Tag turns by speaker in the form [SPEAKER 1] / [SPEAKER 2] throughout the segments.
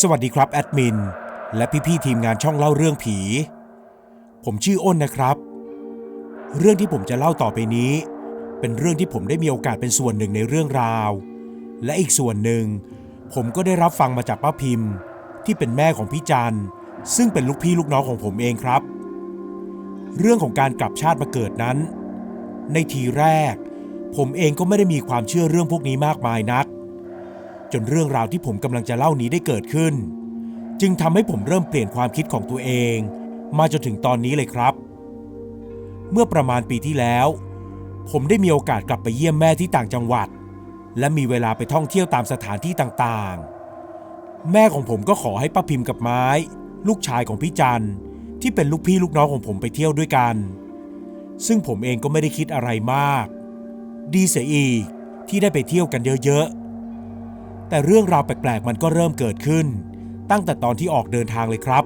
[SPEAKER 1] สวัสดีครับแอดมินและพี่ๆทีมงานช่องเล่าเรื่องผี ผมชื่ออ้นนะครับ เรื่องที่ผมจะเล่าต่อไปนี้ เป็นเรื่องที่ผมได้มีโอกาสเป็นส่วนหนึ่งในเรื่องราว และอีกส่วนหนึ่ง ผมก็ได้รับฟังมาจากป้าพิมพ์ ที่เป็นแม่ของพี่จันซึ่งเป็นลูกพี่ลูกน้องของผมเองครับ เรื่องของการกลับชาติมาเกิดนั้น ในทีแรก ผมเองก็ไม่ได้มีความเชื่อเรื่องพวกนี้มากมายนัก จนเรื่องราวที่ผมกำลังจะเล่านี้ได้เกิดขึ้น จึงทำให้ผมเริ่มเปลี่ยนความคิดของตัวเอง มาจนถึงตอนนี้เลยครับ เมื่อประมาณปีที่แล้ว ผมได้มีโอกาสกลับไปเยี่ยมแม่ที่ต่างจังหวัด และมีเวลาไปท่องเที่ยวตามสถานที่ต่างๆ แม่ของผมก็ขอให้ป้าพิมพ์กับไม้ ลูกชายของพี่จันที่เป็นลูกพี่ลูกน้องของผมไปเที่ยวด้วยกัน ซึ่งผมเองก็ไม่ได้คิดอะไรมาก ดีเสียอีกที่ได้ไปเที่ยวกันเยอะๆ แต่เรื่องราวแปลกๆ มันก็เริ่มเกิดขึ้น ตั้งแต่ตอนที่ออกเดินทางเลยครับ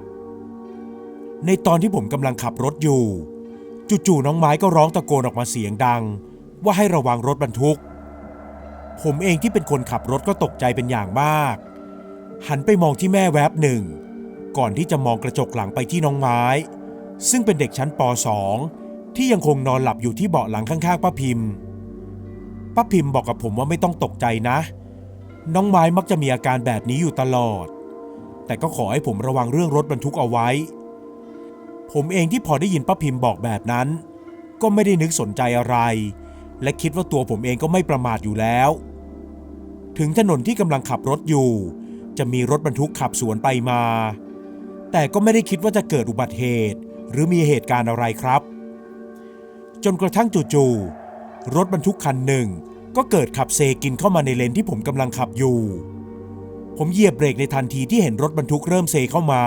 [SPEAKER 1] ในตอนที่ผมกำลังขับรถอยู่ จู่ๆน้องไม้ก็ร้องตะโกนออกมาเสียงดัง ว่าให้ระวังรถบรรทุก ผมเองที่เป็นคนขับรถก็ตกใจเป็นอย่างมาก หันไปมองที่แม่แวบหนึ่ง ก่อนที่จะมองกระจกหลังไปที่น้องไม้ ซึ่งเป็นเด็กชั้นป .2 ที่ยังคงนอนหลับอยู่ที่เบาะหลังข้างๆป้าพิมพ์ป้าพิมพ์บอกกับผมว่าไม่ต้องตกใจนะ น้องไม้มักจะมีอาการแบบนี้อยู่ตลอด แต่ก็ขอให้ผมระวังเรื่องรถบรรทุกเอาไว้ ผมเองที่พอได้ยินป้าพิมพ์บอกแบบนั้น ก็ไม่ได้นึกสนใจอะไร และคิดว่าตัวผมเองก็ไม่ประมาทอยู่แล้ว ถึงถนนที่กำลังขับรถอยู่ จะมีรถบรรทุกขับสวนไปมา แต่ก็ไม่ได้คิดว่าจะเกิดอุบัติเหตุ หรือมีเหตุการณ์อะไรครับ จนกระทั่งจู่ๆรถบรรทุกคันหนึ่ง ก็เกิดขับเซกินเข้ามาในเลนที่ผมกำลังขับอยู่ ผมเหยียบเบรกในทันทีที่เห็นรถบรรทุกเริ่มเซเข้ามา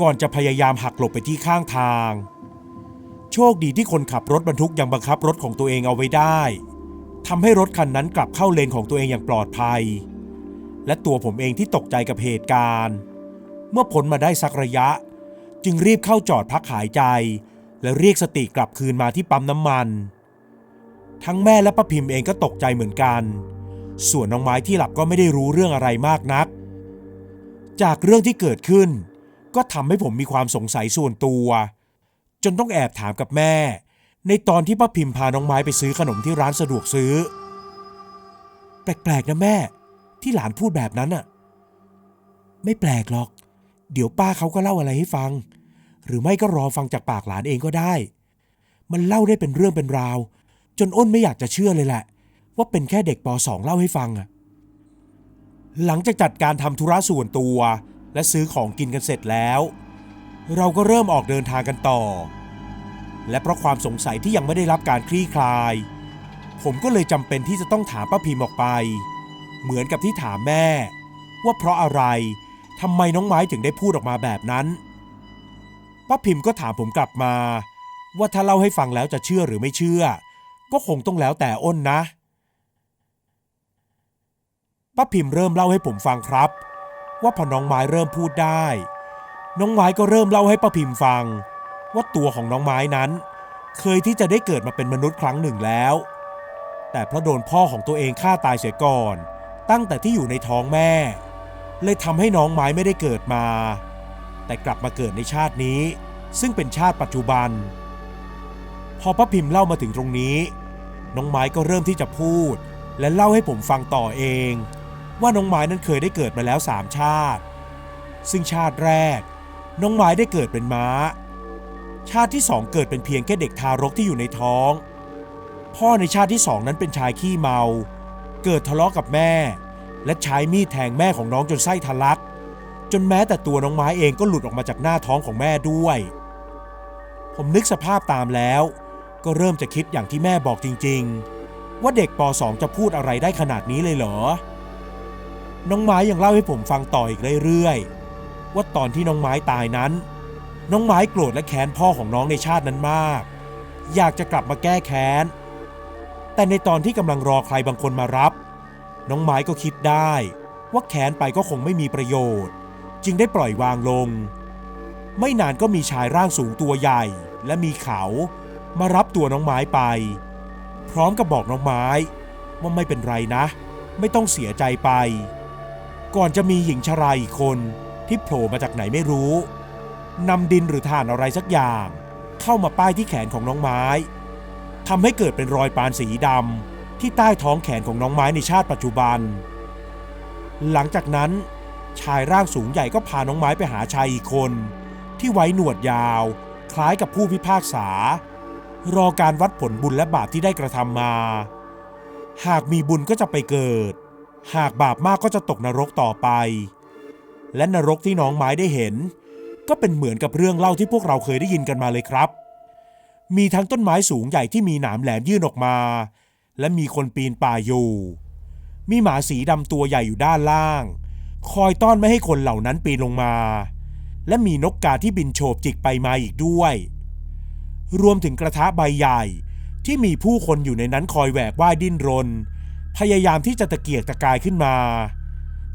[SPEAKER 1] ก่อนจะพยายามหักหลบไปที่ข้างทาง โชคดีที่คนขับรถบรรทุกยังบังคับรถของตัวเองเอาไว้ได้ทำให้รถคันนั้นกลับเข้าเลนของตัวเองอย่างปลอดภัย และตัวผมเองที่ตกใจกับเหตุการณ์ เมื่อพ้นมาได้สักระยะ จึงรีบเข้าจอดพักหายใจ และเรียกสติกลับคืนมาที่ปั๊มน้ำมัน ทั้งแม่และป้าพิมพ์เองก็ตกใจเหมือนกัน ส่วนน้องไม้ที่หลับก็ไม่ได้รู้เรื่องอะไรมากนัก จากเรื่องที่เกิดขึ้น ก็ทำให้ผมมีความสงสัยส่วนตัว จนต้องแอบถามกับแม่ ในตอนที่ป้าพิมพ์พาน้องไม้ไปซื้อขนมที่ร้านสะดวกซื้อ แปลกๆนะแม่ ที่หลานพูดแบบนั้นน่ะไม่แปลกหรอก เดี๋ยวป้าเขาก็เล่าอะไรให้ฟัง หรือไม่ก็รอฟังจากปากหลานเองก็ได้ มันเล่าได้เป็นเรื่องเป็นราว จนอ้นไม่อยากจะเชื่อเลยแหละ ว่าเป็นแค่เด็กป .2 เล่าให้ฟังอะหลังจากจัดการทำธุระส่วนตัว และซื้อของกินกันเสร็จแล้ว เราก็เริ่มออกเดินทางกันต่อ และเพราะความสงสัยที่ยังไม่ได้รับการคลี่คลาย ผมก็เลยจำเป็นที่จะต้องถามป้าพิมออกไป เหมือนกับที่ถามแม่ ว่าเพราะอะไรทำไมน้องไม้ถึงได้พูดออกมาแบบนั้นป้าพิมพ์ก็ถามผมกลับมา ว่าถ้าเล่าให้ฟังแล้วจะเชื่อหรือไม่เชื่อ ก็คงต้องแล้วแต่อ้นนะป้าพิมพ์เริ่มเล่าให้ผมฟังครับ ว่าพอน้องไม้เริ่มพูดได้ น้องไม้ก็เริ่มเล่าให้ป้าพิมพ์ฟัง ว่าตัวของน้องไม้นั้น เคยที่จะได้เกิดมาเป็นมนุษย์ครั้งหนึ่งแล้ว แต่เพราะโดนพ่อของตัวเองฆ่าตายเสียก่อน ตั้งแต่ที่อยู่ในท้องแม่ เลยทำให้น้องไม้ไม่ได้เกิดมา แต่กลับมาเกิดในชาตินี้ ซึ่งเป็นชาติปัจจุบัน พอป้าพิมพ์เล่ามาถึงตรงนี้ น้องไม้ก็เริ่มที่จะพูด และเล่าให้ผมฟังต่อเอง ว่าน้องไม้นั้นเคยได้เกิดมาแล้วสามชาติ ซึ่งชาติแรก น้องไม้ได้เกิดเป็นม้า ชาติที่สองเกิดเป็นเพียงแค่เด็กทารกที่อยู่ในท้อง พ่อในชาติที่สองนั้นเป็นชายขี้เมา เกิดทะเลาะกับแม่ และใช้มีดแทงแม่ของน้องจนไส้ทะลัก จนแม้แต่ตัวน้องไม้เองก็หลุดออกมาจากหน้าท้องของแม่ด้วย ผมนึกสภาพตามแล้ว ก็เริ่มจะคิดอย่างที่แม่บอกจริง ๆ ว่าเด็กป .2 จะพูดอะไรได้ขนาดนี้เลยเหรอ น้องไม้ยังเล่าให้ผมฟังต่ออีกเรื่อยๆ ว่าตอนที่น้องไม้ตายนั้น น้องไม้โกรธและแค้นพ่อของน้องในชาตินั้นมาก อยากจะกลับมาแก้แค้น แต่ในตอนที่กำลังรอใครบางคนมารับ น้องไม้ก็คิดได้ว่าแค้นไปก็คงไม่มีประโยชน์ จึงได้ปล่อยวางลง ไม่นานก็มีชายร่างสูงตัวใหญ่ และมีเขา มารับตัวน้องไม้ไป พร้อมกับบอกน้องไม้ว่าไม่เป็นไรนะ ไม่ต้องเสียใจไป ก่อนจะมีหญิงชราอีกคนที่โผล่มาจากไหนไม่รู้นำดินหรือถ่านอะไรสักอย่าง เข้ามาป้ายที่แขนของน้องไม้ทำให้เกิดเป็นรอยปานสีดำที่ใต้ท้องแขนของน้องไม้ในชาติปัจจุบัน หลังจากนั้น ชายร่างสูงใหญ่ก็พาน้องไม้ไปหาชายอีกคน ที่ไว้หนวดยาว คล้ายกับผู้พิพากษา รอการวัดผลบุญและบาปที่ได้กระทำมา หากมีบุญก็จะไปเกิด หากบาปมากก็จะตกนรกต่อไป และนรกที่น้องไม้ได้เห็น ก็เป็นเหมือนกับเรื่องเล่าที่พวกเราเคยได้ยินกันมาเลยครับ มีทั้งต้นไม้สูงใหญ่ที่มีหนามแหลมยื่นออกมา และมีคนปีนป่ายอยู่ มีหมาสีดำตัวใหญ่อยู่ด้านล่าง คอยต้อนไม่ให้คนเหล่านั้นปีนลงมา และมีนกกาที่บินโฉบจิกไปมาอีกด้วย รวมถึงกระทะใบใหญ่ ที่มีผู้คนอยู่ในนั้นคอยแหวกว่ายดิ้นรน พยายามที่จะตะเกียกตะกายขึ้นมา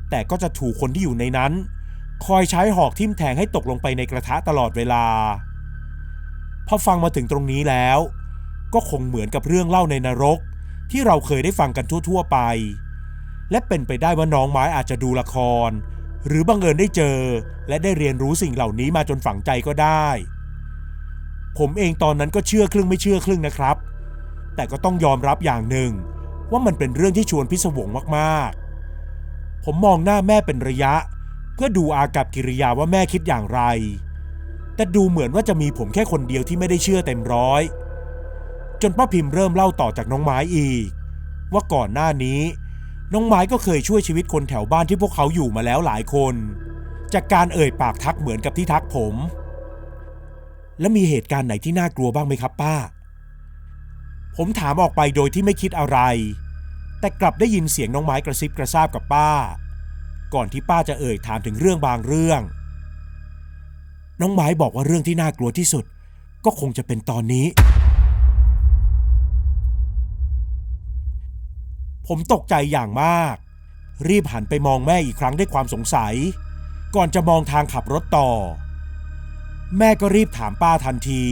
[SPEAKER 1] แต่ก็จะถูกคนที่อยู่ในนั้น คอยใช้หอกทิ่มแทงให้ตกลงไปในกระทะตลอดเวลา พอฟังมาถึงตรงนี้แล้ว ก็คงเหมือนกับเรื่องเล่าในนรก ที่เราเคยได้ฟังกันทั่ว ๆ ไป และเป็นไปได้ว่าน้องไม้อาจจะดูละคร หรือบังเอิญได้เจอ และได้เรียนรู้สิ่งเหล่านี้มาจนฝังใจก็ได้ ผมเองตอนนั้นก็เชื่อครึ่งไม่เชื่อครึ่งนะครับ แต่ก็ต้องยอมรับอย่างหนึ่ง ว่ามันเป็นเรื่องที่ชวนพิศวงมากๆ ผมมองหน้าแม่เป็นระยะ เพื่อดูอากับกิริยาว่าแม่คิดอย่างไร แต่ดูเหมือนว่าจะมีผมแค่คนเดียวที่ไม่ได้เชื่อเต็มร้อย จนป้าพิมพ์เริ่มเล่าต่อจากน้องไม้อีก ว่าก่อนหน้านี้ น้องไม้ก็เคยช่วยชีวิตคนแถวบ้านที่พวกเขาอยู่มาแล้วหลายคน จากการเอ่ยปากทักเหมือนกับที่ทักผม และมีเหตุการณ์ไหนที่น่ากลัวบ้างไหมครับป้า ผมถามออกไปโดยที่ไม่คิดอะไร แต่กลับได้ยินเสียงน้องไม้กระซิบกระซาบกับป้า ก่อนที่ป้าจะเอ่ยถามถึงเรื่องบางเรื่อง น้องไม้บอกว่าเรื่องที่น่ากลัวที่สุด ก็คงจะเป็นตอนนี้ ผมตกใจอย่างมาก รีบหันไปมองแม่อีกครั้งด้วยความสงสัย ก่อนจะมองทางขับรถต่อ แม่ก็รีบถามป้าทันที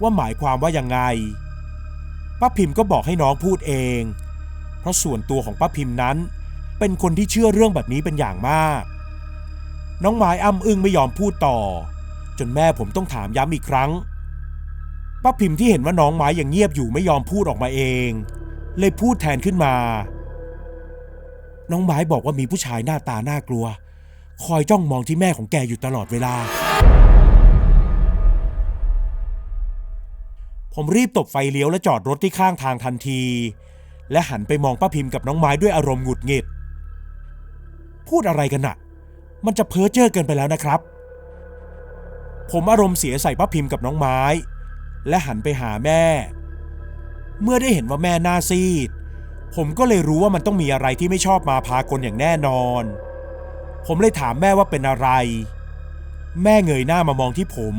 [SPEAKER 1] ว่าหมายความว่ายังไง ป้าพิมพ์ก็บอกให้น้องพูดเอง เพราะส่วนตัวของป้าพิมพ์นั้น เป็นคนที่เชื่อเรื่องแบบนี้เป็นอย่างมาก น้องไม้อ้ำอึ้งไม่ยอมพูดต่อ จนแม่ผมต้องถามย้ำอีกครั้ง ป้าพิมพ์ที่เห็นว่าน้องไม้ยังเงียบอยู่ไม่ยอมพูดออกมาเอง เลยพูดแทนขึ้นมา น้องไม้บอกว่ามีผู้ชายหน้าตาน่ากลัว คอยจ้องมองที่แม่ของแกอยู่ตลอดเวลา ผมรีบตบไฟเลี้ยวและจอดรถที่ข้างทางทันที และหันไปมองป้าพิมพ์กับน้องไม้ด้วยอารมณ์หงุดหงิด พูดอะไรกันน่ะ มันจะเพ้อเจ้อเกินไปแล้วนะครับ ผมอารมณ์เสียใส่ป้าพิมพ์กับน้องไม้ และหันไปหาแม่ เมื่อได้เห็นว่าแม่หน้าซีด ผมก็เลยรู้ว่ามันต้องมีอะไรที่ไม่ชอบมาพากลอย่างแน่นอน ผมเลยถามแม่ว่าเป็นอะไร แม่เงยหน้ามามองที่ผม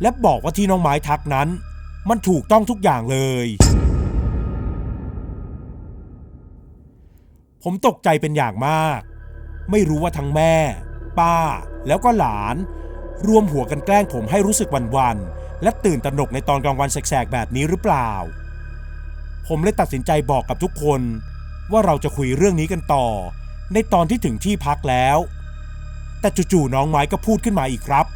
[SPEAKER 1] และบอกว่าที่น้องไม้ทักนั้น มันถูกต้องทุกอย่างเลย ผมตกใจเป็นอย่างมาก ไม่รู้ว่าทั้งแม่ ป้า แล้วก็หลาน รวมหัวกันแกล้งผมให้รู้สึกวันวันๆและตื่นตระหนกในตอนกลางวันแสกๆแบบนี้หรือเปล่า ผมเลยตัดสินใจบอกกับทุกคน ว่าเราจะคุยเรื่องนี้กันต่อ ในตอนที่ถึงที่พักแล้ว แต่จู่ๆน้องไม้ก็พูดขึ้นมาอีกครับ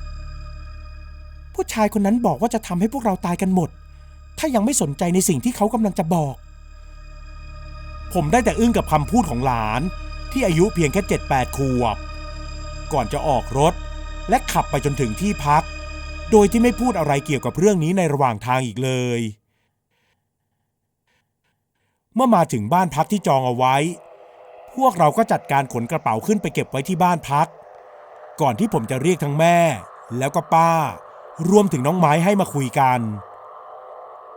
[SPEAKER 1] ผู้ชายคนนั้นบอกว่าจะทำให้พวกเราตายกันหมด ถ้ายังไม่สนใจในสิ่งที่เขากำลังจะบอก ผมได้แต่อึ้งกับคำพูดของหลาน ที่อายุเพียงแค่เจ็ดแปดขวบ ก่อนจะออกรถ และขับไปจนถึงที่พัก โดยที่ไม่พูดอะไรเกี่ยวกับเรื่องนี้ในระหว่างทางอีกเลย เมื่อมาถึงบ้านพักที่จองเอาไว้ พวกเราก็จัดการขนกระเป๋าขึ้นไปเก็บไว้ที่บ้านพัก ก่อนที่ผมจะเรียกทั้งแม่ แล้วก็ป้า รวมถึงน้องไม้ให้มาคุยกัน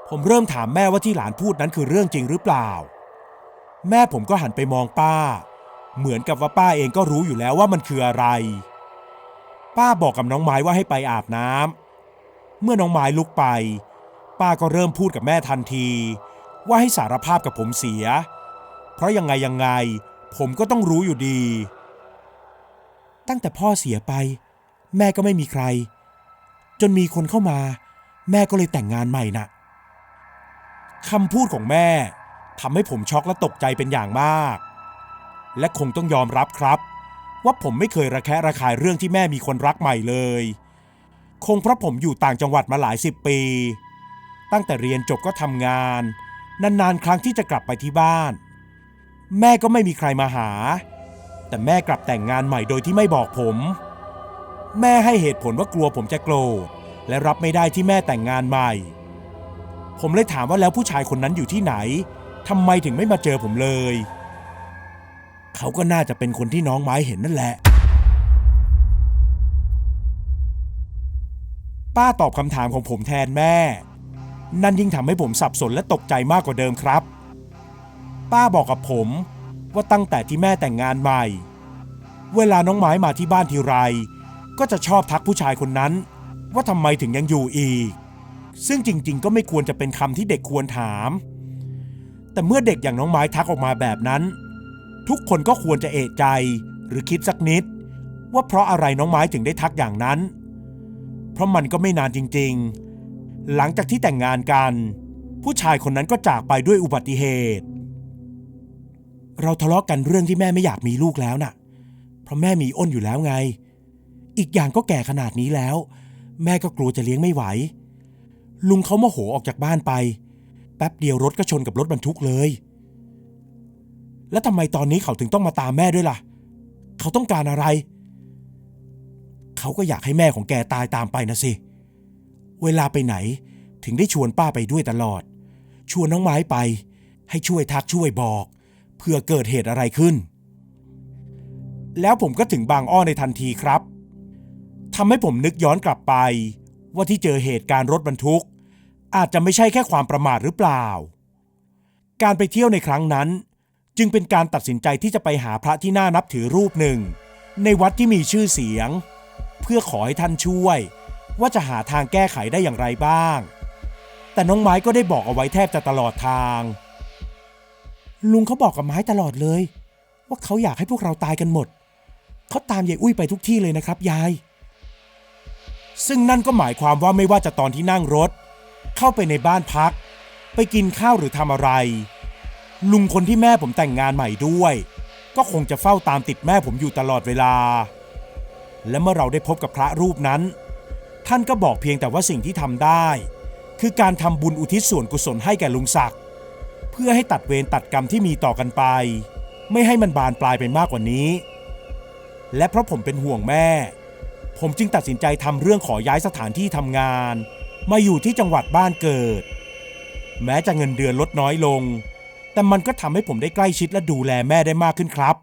[SPEAKER 1] ผมเริ่มถามแม่ว่าที่หลานพูดนั้นคือเรื่องจริงหรือเปล่า แม่ผมก็หันไปมองป้า เหมือนกับว่าป้าเองก็รู้อยู่แล้วว่ามันคืออะไร ป้าบอกกับน้องไม้ว่าให้ไปอาบน้ำเมื่อน้องไม้ลุกไป ป้าก็เริ่มพูดกับแม่ทันที ว่าให้สารภาพกับผมเสีย เพราะยังไงยังไง ผมก็ต้องรู้อยู่ดี ตั้งแต่พ่อเสียไป แม่ก็ไม่มีใคร จนมีคนเข้ามา แม่ก็เลยแต่งงานใหม่น่ะคำพูดของแม่ทำให้ผมช็อกและตกใจเป็นอย่างมาก และคงต้องยอมรับครับ ว่าผมไม่เคยระแคะระคายเรื่องที่แม่มีคนรักใหม่เลย คงเพราะผมอยู่ต่างจังหวัดมาหลายสิบปี ตั้งแต่เรียนจบก็ทำงาน นานๆ ครั้งที่จะกลับไปที่บ้าน แม่ก็ไม่มีใครมาหา แต่แม่กลับแต่งงานใหม่โดยที่ไม่บอกผม แม่ให้เหตุผลว่ากลัวผมจะโกรธและรับไม่ได้ที่แม่แต่งงานใหม่ ผมเลยถามว่าแล้วผู้ชายคนนั้นอยู่ที่ไหนทำไมถึงไม่มาเจอผมเลย เขาก็น่าจะเป็นคนที่น้องไม้เห็นนั่นแหละ ป้าตอบคำถามของผมแทนแม่ นั่นยิ่งทำให้ผมสับสนและตกใจมากกว่าเดิมครับ ป้าบอกกับผมว่าตั้งแต่ที่แม่แต่งงานใหม่ เวลาน้องไม้มาที่บ้านทีไร ก็จะชอบทักผู้ชายคนนั้น ว่าทำไมถึงยังอยู่อีก ซึ่งจริงๆ ก็ไม่ควรจะเป็นคำที่เด็กควรถาม แต่เมื่อเด็กอย่างน้องไม้ทักออกมาแบบนั้น ทุกคนก็ควรจะเอะใจหรือคิดสักนิด ว่าเพราะอะไรน้องไม้ถึงได้ทักอย่างนั้น เพราะมันก็ไม่นานจริงๆ หลังจากที่แต่งงานกัน ผู้ชายคนนั้นก็จากไปด้วยอุบัติเหตุ เราทะเลาะกันเรื่องที่แม่ไม่อยากมีลูกแล้วน่ะ เพราะแม่มีอ้นอยู่แล้วไง อีกอย่างก็แก่ขนาดนี้แล้ว แม่ก็กลัวจะเลี้ยงไม่ไหว ลุงเขาโมโหออกจากบ้านไป แป๊บเดียวรถก็ชนกับรถบรรทุกเลย แล้วทำไมตอนนี้เขาถึงต้องมาตามแม่ด้วยล่ะ เขาต้องการอะไร เขาก็อยากให้แม่ของแกตายตามไปนะสิ เวลาไปไหนถึงได้ชวนป้าไปด้วยตลอด ชวนน้องไม้ไป ให้ช่วยทักช่วยบอกเพื่อเกิดเหตุอะไรขึ้น แล้วผมก็ถึงบางอ้อในทันทีครับ ทำให้ผมนึกย้อนกลับไป ว่าที่เจอเหตุการณ์รถบรรทุก อาจจะไม่ใช่แค่ความประมาทหรือเปล่า การไปเที่ยวในครั้งนั้น จึงเป็นการตัดสินใจที่จะไปหาพระที่น่านับถือรูปหนึ่ง ในวัดที่มีชื่อเสียง เพื่อขอให้ท่านช่วย ว่าจะหาทางแก้ไขได้อย่างไรบ้าง แต่น้องไม้ก็ได้บอกเอาไว้แทบจะตลอดทาง ลุงเขาบอกกับไม้ตลอดเลย ว่าเขาอยากให้พวกเราตายกันหมดเขาตามยายอุ้ยไปทุกที่เลยนะครับยาย ซึ่งนั่นก็หมายความว่าไม่ว่าจะตอนที่นั่งรถ เข้าไปในบ้านพัก ไปกินข้าวหรือทำอะไร ลุงคนที่แม่ผมแต่งงานใหม่ด้วย ก็คงจะเฝ้าตามติดแม่ผมอยู่ตลอดเวลา และเมื่อเราได้พบกับพระรูปนั้น ท่านก็บอกเพียงแต่ว่าสิ่งที่ทำได้ คือการทำบุญอุทิศส่วนกุศลให้แก่ลุงศักดิ์เพื่อให้ตัดเวรตัดกรรมที่มีต่อกันไป ไม่ให้มันบานปลายไปมากกว่านี้ และเพราะผมเป็นห่วงแม่ ผมจึงตัดสินใจทำเรื่องขอย้ายสถานที่ทำงาน มาอยู่ที่จังหวัดบ้านเกิด แม้จะเงินเดือนลดน้อยลง แต่มันก็ทำให้ผมได้ใกล้ชิดและดูแลแม่ได้มากขึ้นครับ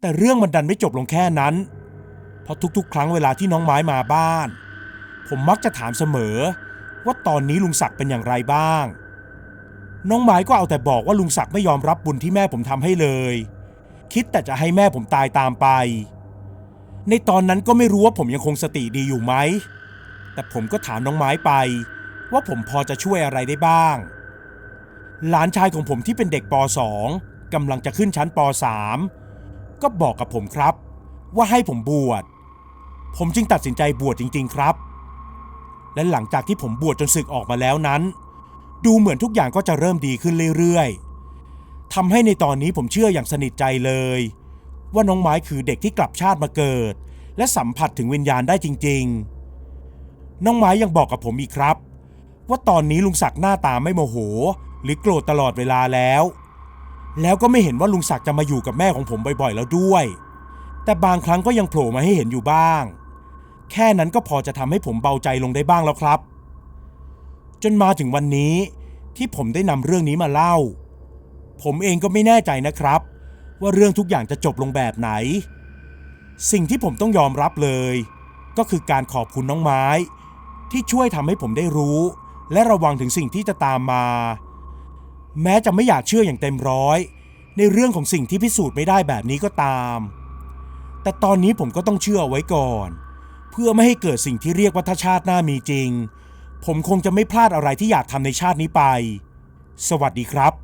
[SPEAKER 1] แต่เรื่องมันดันไม่จบลงแค่นั้น เพราะทุก ๆ ครั้งเวลาที่น้องไม้มาบ้าน ผมมักจะถามเสมอ ว่าตอนนี้ลุงศักดิ์เป็นอย่างไรบ้าง น้องไม้ก็เอาแต่บอกว่าลุงศักดิ์ไม่ยอมรับบุญที่แม่ผมทำให้เลย คิดแต่จะให้แม่ผมตายตามไป ในตอนนั้นก็ไม่รู้ว่าผมยังคงสติดีอยู่ไหม แต่ผมก็ถามน้องไม้ไป ว่าผมพอจะช่วยอะไรได้บ้าง หลานชายของผมที่เป็นเด็กป .2 กำลังจะขึ้นชั้นป .3 ก็บอกกับผมครับ ว่าให้ผมบวช ผมจึงตัดสินใจบวชจริง ๆ ครับ และหลังจากที่ผมบวชจนศึกออกมาแล้วนั้น ดูเหมือนทุกอย่างก็จะเริ่มดีขึ้นเรื่อยๆทำให้ในตอนนี้ผมเชื่ออย่างสนิทใจเลย ว่าน้องไม้คือเด็กที่กลับชาติมาเกิด และสัมผัสถึงวิญญาณได้จริง ๆ น้องไม้ยังบอกกับผมอีกครับ ว่าตอนนี้ลุงศักดิ์หน้าตาไม่โมโห หรือโกรธตลอดเวลาแล้ว แล้วก็ไม่เห็นว่าลุงศักดิ์จะมาอยู่กับแม่ของผมบ่อยๆแล้วด้วย แต่บางครั้งก็ยังโผล่มาให้เห็นอยู่บ้าง แค่นั้นก็พอจะทำให้ผมเบาใจลงได้บ้างแล้วครับ จนมาถึงวันนี้ที่ผมได้นำเรื่องนี้มาเล่า ผมเองก็ไม่แน่ใจนะครับ ว่าเรื่องทุกอย่างจะจบลงแบบไหน สิ่งที่ผมต้องยอมรับเลย ก็คือการขอบคุณน้องไม้ ที่ช่วยทำให้ผมได้รู้ และระวังถึงสิ่งที่จะตามมา แม้จะไม่อยากเชื่ออย่างเต็มร้อย ในเรื่องของสิ่งที่พิสูจน์ไม่ได้แบบนี้ก็ตาม แต่ตอนนี้ผมก็ต้องเชื่อไว้ก่อน เพื่อไม่ให้เกิดสิ่งที่เรียกว่าถ้าชาติหน้ามีจริง ผมคงจะไม่พลาดอะไรที่อยากทำในชาตินี้ไป สวัสดีครับ